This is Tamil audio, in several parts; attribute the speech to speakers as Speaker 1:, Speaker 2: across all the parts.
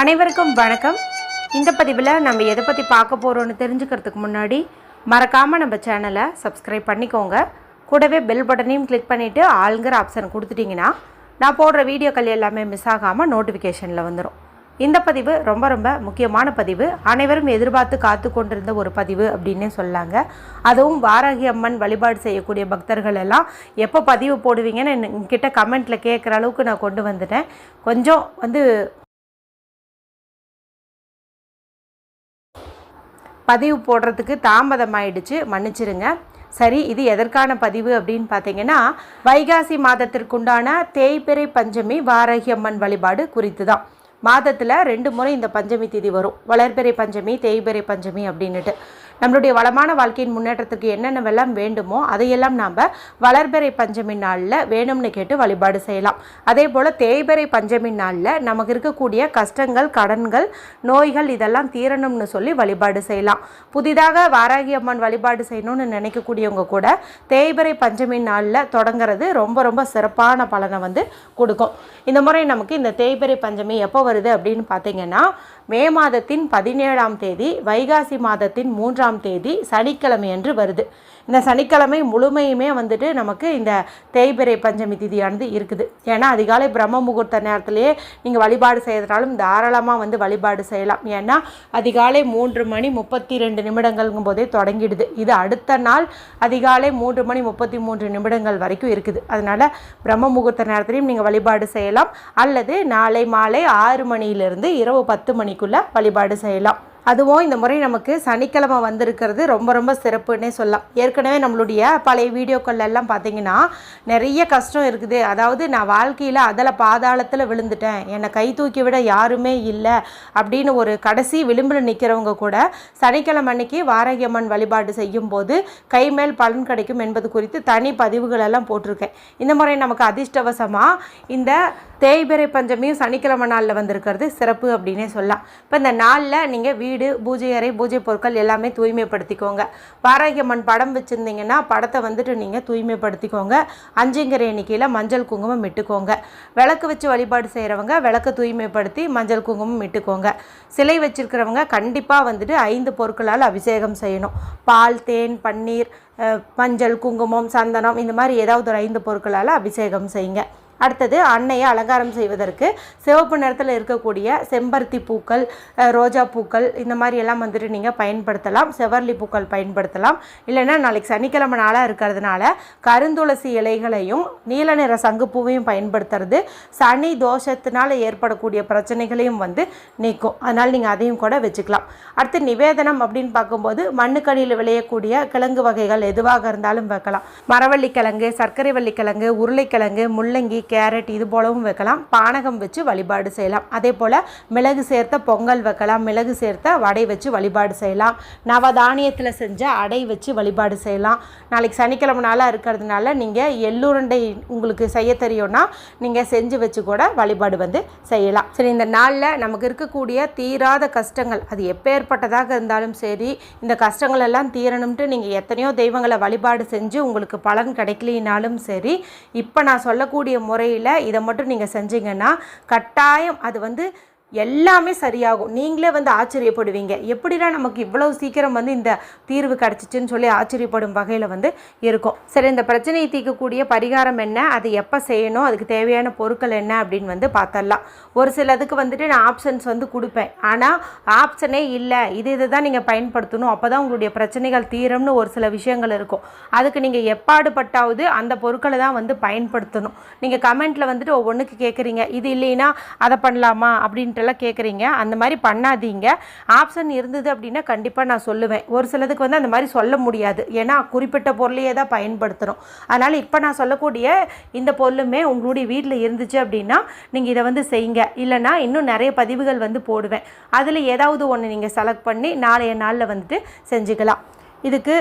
Speaker 1: அனைவருக்கும் வணக்கம். இந்த பதிவில் நம்ம எதை பற்றி பார்க்க போகிறோன்னு தெரிஞ்சுக்கிறதுக்கு முன்னாடி மறக்காமல் நம்ம சேனலை சப்ஸ்கிரைப் பண்ணிக்கோங்க. கூடவே பெல் பட்டனையும் கிளிக் பண்ணிவிட்டு ஆளுங்கிற ஆப்ஷன் கொடுத்துட்டிங்கன்னா நான் போடுற வீடியோக்கள் எல்லாமே மிஸ் ஆகாமல் நோட்டிஃபிகேஷனில் வந்துடும் இந்த பதிவு ரொம்ப ரொம்ப முக்கியமான பதிவு. அனைவரும் எதிர்பார்த்து காத்து கொண்டிருந்த ஒரு பதிவு அப்படின்னே சொல்லாங்க. அதுவும் வாராகி அம்மன் வழிபாடு செய்யக்கூடிய பக்தர்கள் எல்லாம் எப்போ பதிவு போடுவீங்கன்னு என்கிட்ட கமெண்ட்டில் கேட்குற அளவுக்கு நான் கொண்டு வந்துட்டேன். கொஞ்சம் வந்து பதிவு போடுறதுக்கு தாமதமாயிடுச்சு. மன்னிச்சிருங்க. சரி இது எதற்கான பதிவு அப்படின்னு பார்த்தீங்கன்னா வைகாசி மாதத்திற்குண்டான தேய்பிறை பஞ்சமி வாரகி அம்மன் வழிபாடு குறித்து தான் மாதத்தில் ரெண்டு முறை இந்த பஞ்சமி திதி வரும். வளர்பிறை பஞ்சமி தேய்பிறை பஞ்சமி அப்படின்னுட்டு. நம்மளுடைய வளமான வாழ்க்கையின் முன்னேற்றத்துக்கு என்னென்னவெல்லாம் வேண்டுமோ அதையெல்லாம் நாம் வளர்பிறை பஞ்சமி நாளில் வேணும்னு கேட்டு வழிபாடு செய்யலாம். அதே போல் தேய்பிறை பஞ்சமி நாளில் நமக்கு இருக்கக்கூடிய கஷ்டங்கள் கடன்கள் நோய்கள் இதெல்லாம் தீரணும்னு சொல்லி வழிபாடு செய்யலாம். புதிதாக வாராகி அம்மன் வழிபாடு செய்யணும்னு நினைக்கக்கூடியவங்க கூட தேய்பிறை பஞ்சமி நாளில் தொடங்குறது ரொம்ப ரொம்ப சிறப்பான பலனை வந்து கொடுக்கும். இந்த முறை நமக்கு இந்த தேய்பிறை பஞ்சமி எப்போ வருது அப்படின்னு பார்த்தீங்கன்னா மே மாதத்தின் பதினேழாம் தேதி வைகாசி மாதத்தின் மூன்றாம் தேதி சனிக்கிழமையன்று வருது. இந்த சனிக்கிழமை முழுமையுமே வந்துட்டு நமக்கு இந்த தேய்பிறை பஞ்சமி திதியானது இருக்குது. ஏன்னா அதிகாலை பிரம்ம முகூர்த்த நேரத்திலேயே நீங்கள் வழிபாடு செய்கிறதுனாலும் தாராளமாக வந்து வழிபாடு செய்யலாம். ஏன்னா அதிகாலை மூன்று மணி முப்பத்தி ரெண்டு நிமிடங்கள்ங்கும் போதே தொடங்கிடுது. இது அடுத்த நாள் அதிகாலை மூன்று மணி முப்பத்தி மூன்று நிமிடங்கள் வரைக்கும் இருக்குது. அதனால் பிரம்ம முகூர்த்த நேரத்திலையும் நீங்கள் வழிபாடு செய்யலாம். அல்லது நாளை மாலை ஆறு மணியிலிருந்து இரவு பத்து மணிக்குள்ளே வழிபாடு செய்யலாம். அதுவும் இந்த முறை நமக்கு சனிக்கிழமை வந்திருக்கிறது. ரொம்ப ரொம்ப சிறப்புன்னே சொல்லலாம். ஏற்கனவே நம்மளுடைய பழைய வீடியோக்கள் எல்லாம் பார்த்தீங்கன்னா நிறைய கஷ்டம் இருக்குது. அதாவது நான் வாழ்க்கையில் அதில் பாதாளத்தில் விழுந்துட்டேன். என்னை கை தூக்கி விட யாருமே இல்லை அப்படின்னு ஒரு கடைசி விளிம்பில் நிற்கிறவங்க கூட சனிக்கிழமை அன்னைக்கு வாரகியம்மன் வழிபாடு செய்யும் போது கை மேல் பலன் கிடைக்கும் என்பது குறித்து தனி பதிவுகளெல்லாம் போட்டிருக்கேன். இந்த முறை நமக்கு அதிர்ஷ்டவசமாக இந்த தேய்பிறை பஞ்சமியும் சனிக்கிழமை நாளில் வந்திருக்கிறது. சிறப்பு அப்படின்னே சொல்லலாம். இப்போ இந்த நாளில் நீங்கள் வீ வீடு பூஜை அறை பூஜை பொருட்கள் எல்லாமே தூய்மைப்படுத்திக்கோங்க. பாராகியம்மன் படம் வச்சுருந்தீங்கன்னா படத்தை வந்துட்டு நீங்கள் தூய்மைப்படுத்திக்கோங்க. அஞ்சுங்கிற எண்ணிக்கையில் மஞ்சள் குங்குமம் இட்டுக்கோங்க. விளக்கு வச்சு வழிபாடு செய்கிறவங்க விளக்கு தூய்மைப்படுத்தி மஞ்சள் குங்குமம் இட்டுக்கோங்க. சிலை வச்சுருக்கிறவங்க கண்டிப்பாக வந்துட்டு ஐந்து பொருட்களால் அபிஷேகம் செய்யணும். பால் தேன் பன்னீர் மஞ்சள் குங்குமம் சந்தனம் இந்த மாதிரி ஏதாவது ஒரு ஐந்து பொருட்களால் அபிஷேகம் செய்யுங்க. அடுத்தது அன்னையை அலங்காரம் செய்வதற்கு சிவப்பு நிறத்தில் இருக்கக்கூடிய செம்பருத்தி பூக்கள் ரோஜா பூக்கள் இந்த மாதிரி எல்லாம் வந்துட்டு நீங்கள் பயன்படுத்தலாம். செவர்லி பூக்கள் பயன்படுத்தலாம். இல்லைன்னா நாளைக்கு சனிக்கிழமை நாளாக இருக்கிறதுனால கருந்துளசி இலைகளையும் நீல நிற சங்குப்பூவையும் பயன்படுத்துறது சனி தோஷத்தினால் ஏற்படக்கூடிய பிரச்சனைகளையும் வந்து நீக்கும். அதனால் நீங்கள் அதையும் கூட வச்சுக்கலாம். அடுத்து நிவேதனம் அப்படின்னு பார்க்கும்போது மண்ணுக்கடியில் விளையக்கூடிய கிழங்கு வகைகள் எதுவாக இருந்தாலும் வைக்கலாம். மரவள்ளி கிழங்கு சர்க்கரை வள்ளி கிழங்கு உருளைக்கிழங்கு முள்ளங்கி கேரட் இது போலவும் வைக்கலாம். பானகம் வச்சு வழிபாடு செய்யலாம். அதே போல் மிளகு சேர்த்த பொங்கல் வைக்கலாம். மிளகு சேர்த்த வடை வச்சு வழிபாடு செய்யலாம். நவதானியத்தில் செஞ்ச அடை வச்சு வழிபாடு செய்யலாம். நாளைக்கு சனிக்கிழமை நாளாக இருக்கிறதுனால நீங்கள் எள்ளுருண்டை உங்களுக்கு செய்ய தெரியும்னா நீங்கள் செஞ்சு வச்சு கூட வழிபாடு வந்து செய்யலாம். சரி இந்த நாளில் நமக்கு இருக்கக்கூடிய தீராத கஷ்டங்கள் அது எப்பேற்பட்டதாக இருந்தாலும் சரி இந்த கஷ்டங்கள் எல்லாம் தீரணும்ட்டு நீங்கள் எத்தனையோ தெய்வங்களை வழிபாடு செஞ்சு உங்களுக்கு பலன் கிடைக்கலினாலும் சரி இப்போ நான் சொல்லக்கூடிய முறையில் இதை மட்டும் நீங்கள் செஞ்சீங்கன்னா கட்டாயம் அது வந்து எல்லாமே சரியாகும். நீங்களே வந்து ஆச்சரியப்படுவீங்க. எப்படிடா நமக்கு இவ்வளவு சீக்கிரம் வந்து இந்த தீர்வு கிடச்சிச்சின்னு சொல்லி ஆச்சரியப்படும் வகையில் வந்து இருக்கும். சரி இந்த பிரச்சனையை தீர்க்கக்கூடிய பரிகாரம் என்ன? அது எப்போ செய்யணும்? அதுக்கு தேவையான பொருட்கள் என்ன? அப்படின்னு வந்து பார்த்தரலாம் ஒரு சிலதுக்கு வந்துட்டு நான் ஆப்ஷன்ஸ் வந்து கொடுப்பேன். ஆனால் ஆப்ஷனே இல்லை. இது இதை தான் நீங்கள் பயன்படுத்தணும். அப்போ தான் உங்களுடைய பிரச்சனைகள் தீரும்னு ஒரு சில விஷயங்கள் இருக்கும். அதுக்கு நீங்கள் எப்பாடுபட்டாவது அந்த பொருட்களை தான் வந்து பயன்படுத்தணும். நீங்கள் கமெண்ட்டில் வந்துட்டு ஒவ்வொன்றுக்கு கேட்குறீங்க இது இல்லைன்னா அதை பண்ணலாமா? அப்படின்ட்டு எல்லாம் கேட்குறீங்க அந்த மாதிரி பண்ணாதீங்க. ஆப்ஷன் இருந்தது அப்படின்னா கண்டிப்பாக நான் சொல்லுவேன். ஒரு சிலதுக்கு வந்து அந்த மாதிரி சொல்ல முடியாது. ஏன்னா குறிப்பிட்ட பொருளையே தான் பயன்படுத்துகிறோம் அதனால் இப்போ நான் சொல்லக்கூடிய இந்த பொருளுமே உங்களுடைய வீட்டில் இருந்துச்சு அப்படின்னா நீங்கள் இதை வந்து செய்யுங்க. இல்லைன்னா இன்னும் நிறைய பதிவுகள் வந்து போடுவேன். அதில் ஏதாவது ஒன்று நீங்கள் செலக்ட் பண்ணி நாளைய நாளில் வந்துட்டு செஞ்சுக்கலாம். இதுக்கு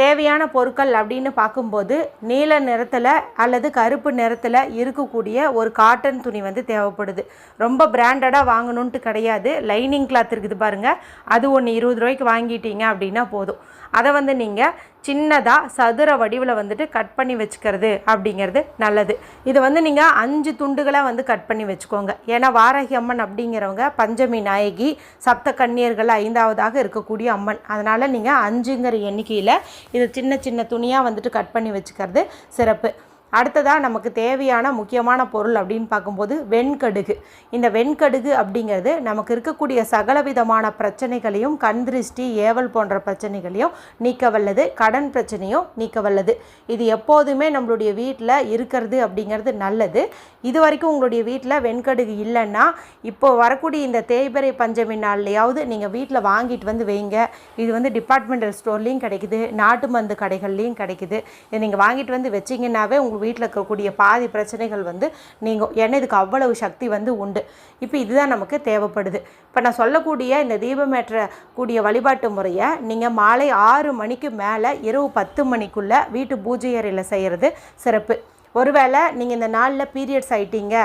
Speaker 1: தேவையான பொருட்கள் அப்படின்னு பார்க்கும்போது நீல நிறத்தில் அல்லது கருப்பு நிறத்தில் இருக்கக்கூடிய ஒரு காட்டன் துணி வந்து தேவைப்படுது. ரொம்ப பிராண்டடாக வாங்கணுன்ட்டு கிடையாது. லைனிங் கிளாத் இருக்குது பாருங்கள் அது ஒன்று இருபது ரூபாய்க்கு வாங்கிட்டீங்க அப்படின்னா போதும். அதை வந்து நீங்கள் சின்னதாக சதுர வடிவில் வந்துட்டு கட் பண்ணி வச்சுக்கிறது அப்படிங்கிறது நல்லது. இது வந்து நீங்கள் அஞ்சு துண்டுகளாக வந்து கட் பண்ணி வச்சுக்கோங்க. ஏன்னா வாராகி அம்மன் அப்படிங்கிறவங்க பஞ்சமி நாயகி சப்த கன்னியர்கள் ஐந்தாவதாக இருக்கக்கூடிய அம்மன். அதனால் நீங்கள் அஞ்சுங்கிற எண்ணிக்கையில் இது சின்ன சின்ன துணியாக வந்துட்டு கட் பண்ணி வச்சுக்கிறது சிறப்பு. அடுத்ததாக நமக்கு தேவையான முக்கியமான பொருள் அப்படின்னு பார்க்கும்போது வெண்கடுகு. இந்த வெண்கடுகு அப்படிங்கிறது நமக்கு இருக்கக்கூடிய சகலவிதமான பிரச்சனைகளையும் கண் திருஷ்டி ஏவல் போன்ற பிரச்சனைகளையும் நீக்க வல்லது கடன் பிரச்சனையும் நீக்க வல்லது இது எப்போதுமே நம்மளுடைய வீட்டில் இருக்கிறது அப்படிங்கிறது நல்லது. இது வரைக்கும் உங்களுடைய வீட்டில் வெண்கடுகு இல்லைன்னா இப்போ வரக்கூடிய இந்த தேய்பிறை பஞ்சமி நாள்லையாவது நீங்கள் வீட்டில் வாங்கிட்டு வந்து வைங்க. இது வந்து டிபார்ட்மெண்டல் ஸ்டோர்லேயும் கிடைக்குது நாட்டு மருந்து கடைகள்லேயும் கிடைக்குது. இதை நீங்கள் வாங்கிட்டு வந்து வச்சிங்கன்னாவே உங்களுக்கு உங்கள் வீட்டில் இருக்கக்கூடிய பாதி பிரச்சனைகள் வந்து நீங்கள் ஏன்னா இதுக்கு அவ்வளவு சக்தி வந்து உண்டு. இப்போ இதுதான் நமக்கு தேவைப்படுது. இப்போ நான் சொல்லக்கூடிய இந்த தீபமேற்றக்கூடிய வழிபாட்டு முறையை நீங்கள் மாலை ஆறு மணிக்கு மேலே இரவு பத்து மணிக்குள்ளே வீட்டு பூஜை அறையில் செய்கிறது சிறப்பு. ஒருவேளை நீங்கள் இந்த நாளில் பீரியட்ஸ் ஆகிட்டீங்க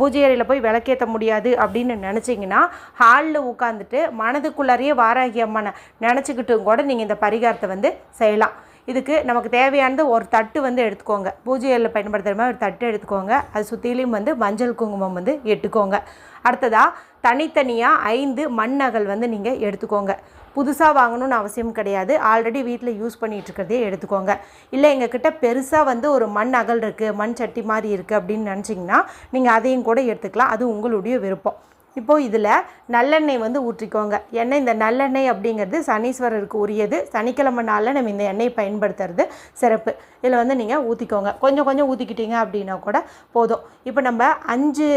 Speaker 1: பூஜை அறையில் போய் விளக்கேற்ற முடியாது அப்படின்னு நினச்சிங்கன்னா ஹாலில் உட்காந்துட்டு மனதுக்குள்ளாரையே வாராகி அம்மனை நினச்சிக்கிட்டும் கூட நீங்கள் இந்த பரிகாரத்தை வந்து செய்யலாம். இதுக்கு நமக்கு தேவையானது ஒரு தட்டு வந்து எடுத்துக்கோங்க. பூஜையில் பயன்படுத்துகிற மாதிரி ஒரு தட்டு எடுத்துக்கோங்க. அது சுற்றிலையும் வந்து மஞ்சள் குங்குமம் வந்து எட்டுக்கோங்க. அடுத்ததாக தனித்தனியாக ஐந்து மண் அகல் வந்து நீங்கள் எடுத்துக்கோங்க. புதுசாக வாங்கணும்னு அவசியம் கிடையாது. ஆல்ரெடி வீட்டில் யூஸ் பண்ணிகிட்டு இருக்கிறதே எடுத்துக்கோங்க. இல்லை எங்ககிட்ட பெருசாக வந்து ஒரு மண் அகல் இருக்குது மண் சட்டி மாதிரி இருக்குது அப்படின்னு நினச்சிங்கன்னா நீங்கள் அதையும் கூட எடுத்துக்கலாம். அது உங்களுடைய விருப்பம். இப்போது இதில் நல்லெண்ணெய் வந்து ஊற்றிக்கோங்க. ஏன்னா இந்த நல்லெண்ணெய் அப்படிங்கிறது சனீஸ்வரருக்கு உரியது. சனிக்கிழமை நாளில் நம்ம இந்த எண்ணெய் பயன்படுத்துறது சிறப்பு. இதில் வந்து நீங்கள் ஊற்றிக்கோங்க கொஞ்சம் கொஞ்சம் ஊற்றிக்கிட்டீங்க அப்படின்னா கூட போதும். இப்போ நம்ம அஞ்சு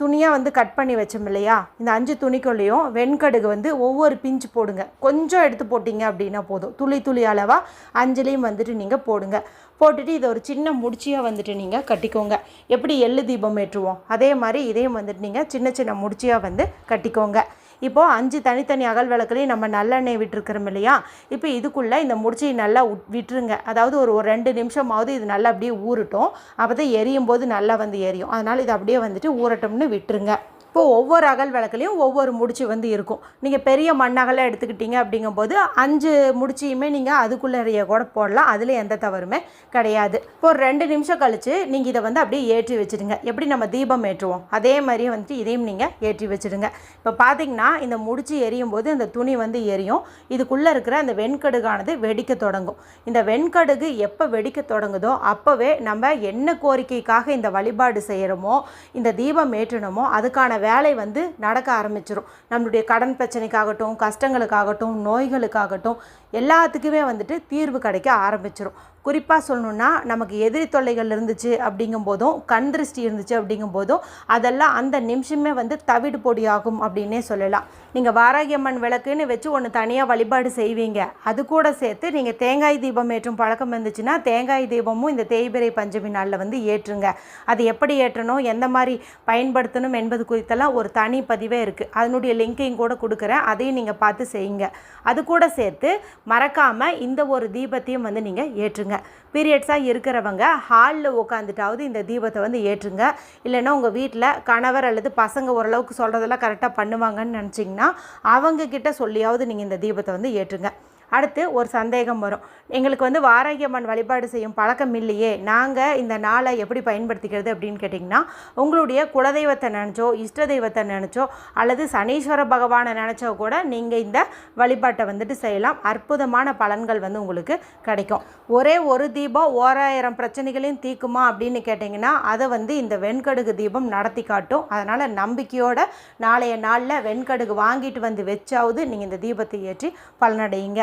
Speaker 1: துணியாக வந்து கட் பண்ணி வச்சோம் இல்லையா? இந்த அஞ்சு துணிக்குள்ளேயும் வெண்கடுகு வந்து ஒவ்வொரு பிஞ்சு போடுங்க. கொஞ்சம் எடுத்து போட்டிங்க அப்படின்னா போதும். துளி துளி அளவாக அஞ்சுலேயும் வந்துட்டு நீங்கள் போடுங்க. போட்டுட்டு இதை ஒரு சின்ன முடிச்சியாக வந்துட்டு நீங்கள் கட்டிக்கோங்க. எப்படி எள்ளு தீபம் ஏற்றுவோம்? அதே மாதிரி இதையும் வந்துட்டு நீங்கள் சின்ன சின்ன முடிச்சியாக வந்து கட்டிக்கோங்க. இப்போது அஞ்சு தனித்தனி அகல் விளக்குலையும் நம்ம நல்லெண்ணெய் விட்டுருக்குறோம் இல்லையா? இப்போ இதுக்குள்ளே இந்த முடிச்சியை நல்லா விட்டுருங்க. அதாவது ஒரு ஒரு ரெண்டு நிமிஷமாவது இது நல்லா அப்படியே ஊறட்டும். அப்போ தான் எரியும் போது நல்லா வந்து எரியும். அதனால் இது அப்படியே வந்துட்டு ஊறட்டும்னு விட்டுருங்க. இப்போது ஒவ்வொரு அகல் விளக்குலேயும் ஒவ்வொரு முடிச்சு வந்து இருக்கும். நீங்கள் பெரிய மண்ணகலை எடுத்துக்கிட்டீங்க அப்படிங்கும்போது அஞ்சு முடிச்சியுமே நீங்கள் அதுக்குள்ளே கூட போடலாம். அதில் எந்த தவறுமே கிடையாது. இப்போ ஒரு ரெண்டு நிமிஷம் கழித்து நீங்கள் இதை வந்து அப்படியே ஏற்றி வச்சுடுங்க. எப்படி நம்ம தீபம் ஏற்றுவோம்? அதே மாதிரியே வந்துட்டு இதையும் நீங்கள் ஏற்றி வச்சுடுங்க. இப்போ பார்த்தீங்கன்னா இந்த முடிச்சு எரியும் போது இந்த துணி வந்து எரியும். இதுக்குள்ளே இருக்கிற அந்த வெண்கடுகானது வெடிக்க தொடங்கும். இந்த வெண்கடுகு எப்போ வெடிக்க தொடங்குதோ அப்போவே நம்ம என்ன கோரிக்கைக்காக இந்த வழிபாடு செய்கிறோமோ இந்த தீபம் ஏற்றணுமோ அதுக்கான வேலை வந்து நடக்க ஆரம்பிச்சிடும் நம்மளுடைய கடன் பிரச்சனைக்காகட்டும் கஷ்டங்களுக்காகட்டும் நோய்களுக்காகட்டும் எல்லாத்துக்குமே வந்துட்டு தீர்வு கிடைக்க ஆரம்பிச்சிடும் குறிப்பாக சொல்லணுன்னா நமக்கு எதிரி தொல்லைகள் இருந்துச்சு அப்படிங்கும் போதும் கண் திருஷ்டி இருந்துச்சு அப்படிங்கும் போதும் அதெல்லாம் அந்த நிமிஷமே வந்து தவிடு பொடியாகும் அப்படின்னே சொல்லலாம். நீங்கள் வாராகியம்மன் விளக்குன்னு வச்சு ஒன்று தனியாக வழிபாடு செய்வீங்க. அது கூட சேர்த்து நீங்கள் தேங்காய் தீபம் ஏற்றும் பழக்கம் இருந்துச்சுன்னா தேங்காய் தீபமும் இந்த தேய்பிரை பஞ்சமி நாளில் வந்து ஏற்றுங்க. அது எப்படி ஏற்றணும் எந்த மாதிரி பயன்படுத்தணும் என்பது குறித்தெல்லாம் ஒரு தனி பதிவே இருக்குது அதனுடைய லிங்கையும் கூட கொடுக்குறேன். அதையும் நீங்கள் பார்த்து செய்யுங்க. அது கூட சேர்த்து மறக்காமல் இந்த ஒரு தீபத்தையும் வந்து நீங்கள் ஏற்றுங்க. பீரியட்ஸாக இருக்கிறவங்க ஹாலில் உட்காந்துட்டாவது இந்த தீபத்தை வந்து ஏற்றுங்க. இல்லைன்னா உங்கள் வீட்டில் கணவர் அல்லது பசங்க ஓரளவுக்கு சொல்கிறதெல்லாம் கரெக்டாக பண்ணுவாங்கன்னு நினச்சிங்கன்னா அவங்கக்கிட்ட சொல்லியாவது நீங்கள் இந்த தீபத்தை வந்து ஏற்றுங்க. அடுத்து ஒரு சந்தேகம் வரும். எங்களுக்கு வந்து வாராகியம்மன் வழிபாடு செய்யும் பழக்கம் இல்லையே நாங்கள் இந்த நாளை எப்படி பயன்படுத்திக்கிறது அப்படின்னு கேட்டிங்கன்னா உங்களுடைய குலதெய்வத்தை நினச்சோ இஷ்ட தெய்வத்தை நினச்சோ அல்லது சனீஸ்வர பகவானை நினச்சோ கூட நீங்கள் இந்த வழிபாட்டை வந்துட்டு செய்யலாம். அற்புதமான பலன்கள் வந்து உங்களுக்கு கிடைக்கும். ஒரே ஒரு தீபம் ஓராயிரம் பிரச்சனைகளையும் தீக்குமா அப்படின்னு கேட்டிங்கன்னா அதை வந்து இந்த வெண்கடுகு தீபம் நடத்தி காட்டும். அதனால் நம்பிக்கையோட நாளைய நாளில் வெண்கடுகு வாங்கிட்டு வந்து வச்சாவது நீங்கள் இந்த தீபத்தை ஏற்றி பலனடையுங்க.